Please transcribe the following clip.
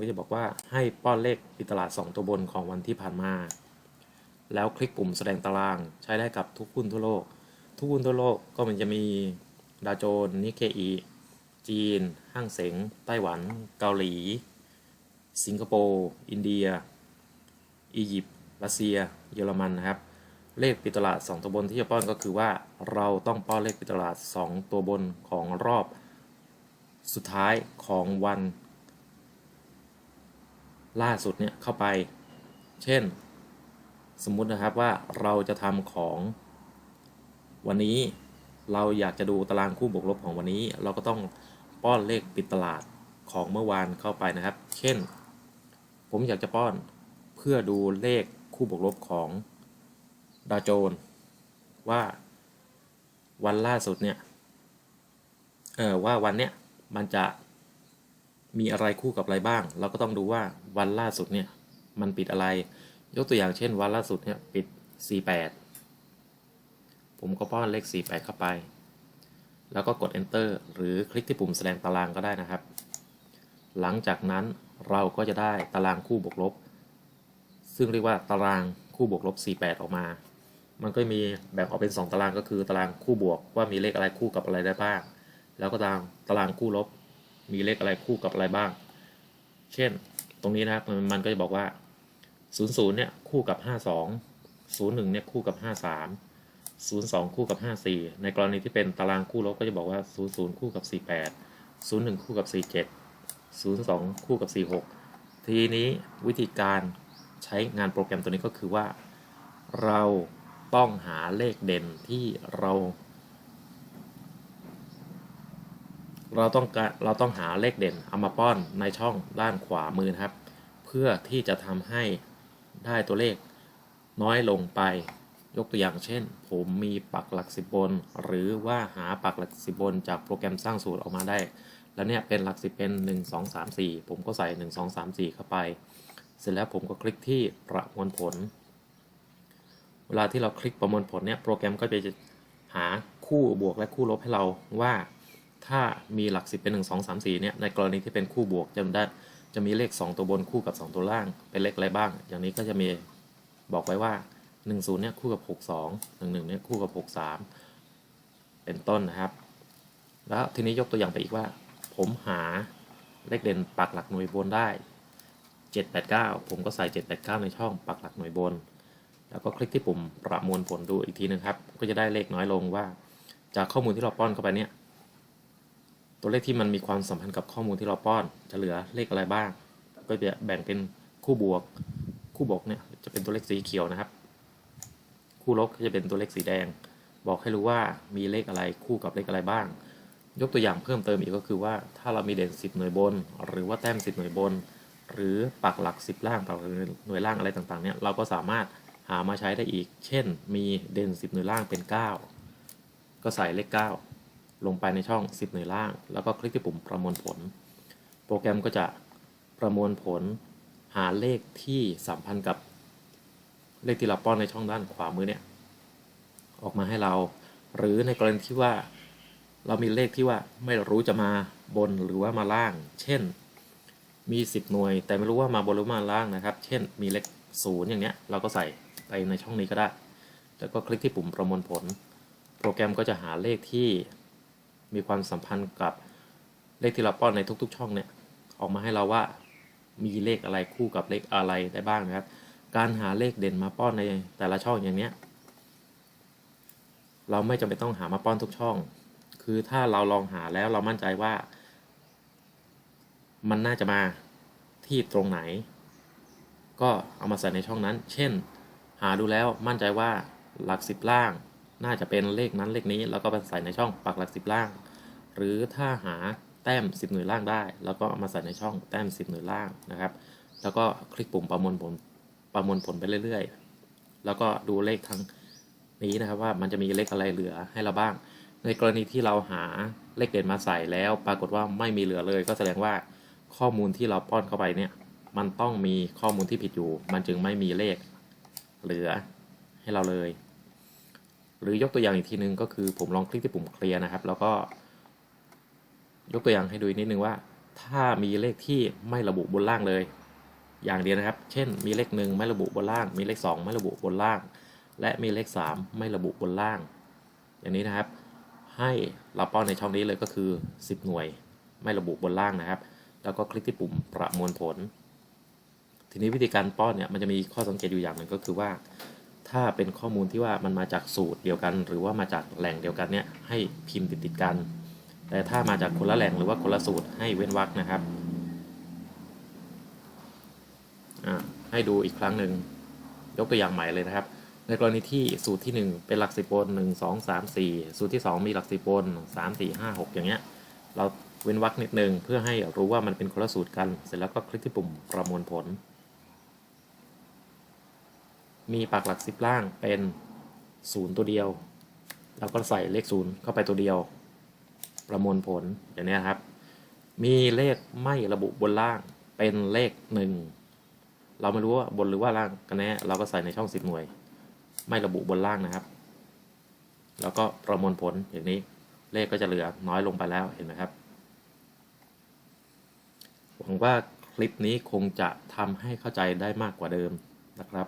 ก็จะบอกว่าให้ป้อนเลขปิดตลาด 2 ตัวบนของวันที่ผ่านมา แล้วคลิกปุ่มแสดงตารางใช้ได้กับทุกหุ้นทั่วโลก ทุกหุ้นทั่วโลกก็มันจะมีดาวโจนส์นิเคอีจีน ห้างเสง ไต้หวัน เกาหลี สิงคโปร์ อินเดีย อียิปต์ รัสเซีย เยอรมันนะครับ เลขปิดตลาด 2 ตัวบนที่จะป้อนก็คือว่าเราต้องป้อนเลขปิดตลาด 2 ตัวบนของรอบสุดท้ายของวัน ล่าสุดเนี่ยเข้าไป เช่น สมมุตินะครับว่าเราจะทำของ วันนี้เราอยากจะดูตารางคู่บวกลบของวันนี้ เราก็ต้องป้อนเลขปิดตลาดของเมื่อวานเข้าไปนะครับ เช่น ผมอยากจะป้อนเพื่อดูเลขคู่บวกลบของดาวโจนส์ว่าวันล่าสุดเนี่ย เออว่าวันเนี้ยมันจะ มีอะไรคู่กับอะไรบ้าง เราก็ต้องดูว่าวันล่าสุดเนี่ยมันปิดอะไร ยกตัวอย่างเช่น วันล่าสุดเนี่ยปิด 48 ผมก็ป้อนเลข 48 เข้าไป แล้วก็กด enter หรือคลิกที่ปุ่มแสดงตารางก็ได้นะครับ หลังจากนั้นเราก็จะได้ตารางคู่บวกลบ ซึ่งเรียกว่าตารางคู่บวกลบ 48 ออกมา มันก็มีแบ่งออกเป็น 2 ตารางก็คือตารางคู่บวกว่ามีเลขอะไรคู่กับอะไรได้บ้าง แล้วก็ตารางตารางคู่ลบ มีเลขอะไรคู่กับอะไรบ้าง เช่น ตรงนี้นะครับมันก็จะบอกว่า 00 เนี่ยคู่กับ 52 01 เนี่ยคู่กับ 53 02 คู่กับ 54 ในกรณีที่เป็นตารางคู่ลบก็จะบอกว่า 00 คู่กับ 48 01 คู่กับ 47 02 คู่กับ 46 ทีนี้วิธีการใช้งานโปรแกรมตัวนี้ก็คือว่า เราต้องหาเลขเด่นที่เรา เราต้องการเราต้องหาเลขเด่นเอามาป้อนในช่องด้านขวามือนะครับ เพื่อที่จะทำให้ได้ตัวเลขน้อยลงไป ยกตัวอย่างเช่น ผมมีปักหลักสิบบน หรือว่าหาปักหลักสิบบน จากโปรแกรมสร้างสูตรออกมาได้ แล้วเนี่ยเป็นหลักสิบเป็น 1 2 3 4 ผมก็ใส่ 1 2 3 4 เข้าไป เสร็จแล้วผมก็คลิกที่ประมวลผล เวลาที่เราคลิกประมวลผลเนี่ยโปรแกรมก็จะหาคู่บวกและคู่ลบให้เราว่า ถ้ามีหลักสิบเป็น 1 2 3 4เนี่ยในกรณีที่เป็นคู่บวกจะได้จะมีเลข 2 ตัวบนคู่กับ 2 ตัวล่าง เป็นเลขอะไรบ้าง อย่างนี้ก็จะมีบอกไว้ว่า 1 0เนี่ยคู่กับ 6 2 1 1เนี่ยคู่กับ 6 3 เป็นต้นนะครับ แล้วทีนี้ยกตัวอย่างไปอีกว่า ผมหาเลขเด่นปักหลักหน่วยบนได้ 789 ผมก็ใส่ 789 ในช่องปักหลักหน่วยบน แล้วก็คลิกที่ปุ่มประมวลผลดูอีกทีนึงครับ ก็จะได้เลขน้อยลงว่า จากข้อมูลที่เราป้อนเข้าไปเนี่ย ตัวเลขที่มันมีความสัมพันธ์กับข้อมูลที่เราป้อน จะเหลือเลขอะไรบ้าง ก็จะแบ่งเป็นคู่บวก คู่บวกเนี่ยจะเป็นตัวเลขสีเขียวนะครับ คู่ลบจะเป็นตัวเลขสีแดง บอกให้รู้ว่ามีเลขอะไรคู่กับเลขอะไรบ้าง ยกตัวอย่างเพิ่มเติมอีกก็คือว่าถ้าเรามีเด่น 10 หน่วยบน หรือว่าแต้ม 10 หน่วยบน หรือปักหลัก 10 ล่างปักหลักหน่วยล่างอะไรต่างๆเนี่ยเราก็สามารถหามาใช้ได้อีก เช่น มีเด่น 10 หน่วยล่างเป็น 9 ก็ใส่เลข 9 ลงไปในช่อง 10 หน่วยล่าง แล้วก็คลิกที่ปุ่มประมวลผล โปรแกรมก็จะประมวลผลหาเลขที่สัมพันธ์กับเลขที่เราป้อนในช่องด้านขวามือเนี่ยออกมาให้เรา หรือในกรณีที่ว่าเรามีเลขที่ว่าไม่รู้จะมาบนหรือว่ามาล่าง เช่น มี 10 หน่วย แต่ไม่รู้ว่ามาบนหรือมาล่างนะครับ เช่น มีเลขศูนย์อย่างเนี้ยเราก็ใส่ไปในช่องนี้ก็ได้ แล้วก็คลิกที่ปุ่มประมวลผล โปรแกรมก็จะหาเลขที่ มีความสัมพันธ์กับเลขที่เราป้อนในทุก ๆ ช่องเนี่ยออกมาให้เราว่ามีเลขอะไรคู่กับเลขอะไรได้บ้างนะครับ การหาเลขเด่นมาป้อนในแต่ละช่องอย่างเนี้ยเราไม่จำเป็นต้องหามาป้อนทุกช่อง คือถ้าเราลองหาแล้วเรามั่นใจว่า มันน่าจะมาที่ตรงไหน ก็เอามาใส่ในช่องนั้น เช่น หาดูแล้วมั่นใจว่าหลักสิบล่าง น่าจะเป็นเลขนั้นเลขนี้ แล้วก็ไปใส่ในช่องปักหลักสิบล่าง หรือถ้าหาแต้ม 10 หน่วยล่างได้ แล้วก็เอามาใส่ในช่องแต้ม 10 หน่วยล่างนะครับ แล้วก็คลิกปุ่มประมวลผลประมวลผลไปเรื่อยๆ แล้วก็ดูเลขทางนี้นะครับว่ามันจะมีเลขอะไรเหลือให้เราบ้าง ในกรณีที่เราหาเลขเด่นมาใส่แล้วปรากฏว่าไม่มีเหลือเลย ก็แสดงว่าข้อมูลที่เราป้อนเข้าไปเนี่ยมันต้องมีข้อมูลที่ผิดอยู่ มันจึงไม่มีเลขเหลือให้เราเลย หรือยกตัวอย่างอีกทีนึงก็คือผมลองคลิกที่ปุ่มเคลียร์นะครับ แล้วก็ยกตัวอย่างให้ดูนิดนึงว่า ถ้ามีเลขที่ไม่ระบุบนล่างเลย อย่างเดียวนะครับ เช่น มีเลขหนึ่งไม่ระบุบนล่าง มีเลขสองไม่ระบุบนล่าง และมีเลขสามไม่ระบุบนล่าง อย่างนี้นะครับ ให้เราป้อนในช่องนี้เลยก็คือ 10 หน่วย ไม่ระบุบนล่างนะครับ แล้วก็คลิกที่ปุ่มประมวลผล ทีนี้วิธีการป้อนเนี่ยมันจะมีข้อสังเกตอยู่อย่างหนึ่งก็คือว่า ถ้าเป็นข้อมูลที่ว่ามันมาจากสูตรเดียวกัน หรือว่ามาจากแหล่งเดียวกันเนี่ยให้พิมพ์ติดติดกัน แต่ถ้ามาจากคนละแหล่งหรือว่าคนละสูตรให้เว้นวรรคนะครับให้ดูอีกครั้งหนึ่งยกตัวอย่างใหม่เลยนะครับ ในกรณีที่สูตรที่ 1 เป็นหลักสิบบน1 2 3 4 สูตรที่ 2 มีหลักสิบบน3 4 5 6 อย่างเงี้ยเราเว้นวรรคนิดนึงเพื่อให้รู้ว่ามันเป็นคนละสูตรกัน เสร็จแล้วก็คลิกที่ปุ่มประมวลผล มีปักหลักสิบล่างเป็นศูนย์ตัวเดียวเราก็ใส่เลขศูนย์เข้าไปตัวเดียว ประมวลผลอย่างนี้ครับ มีเลขไม่ระบุบนล่างเป็นเลขหนึ่งเราไม่รู้ว่าบนหรือว่าล่างกันแน่เราก็ใส่ในช่องสิบหน่วย ไม่ระบุบนล่างนะครับ แล้วก็ประมวลผลอย่างนี้เลขก็จะเหลือน้อยลงไปแล้วเห็นไหมครับหวังว่าคลิปนี้คงจะทำให้เข้าใจได้มากกว่าเดิมนะครับ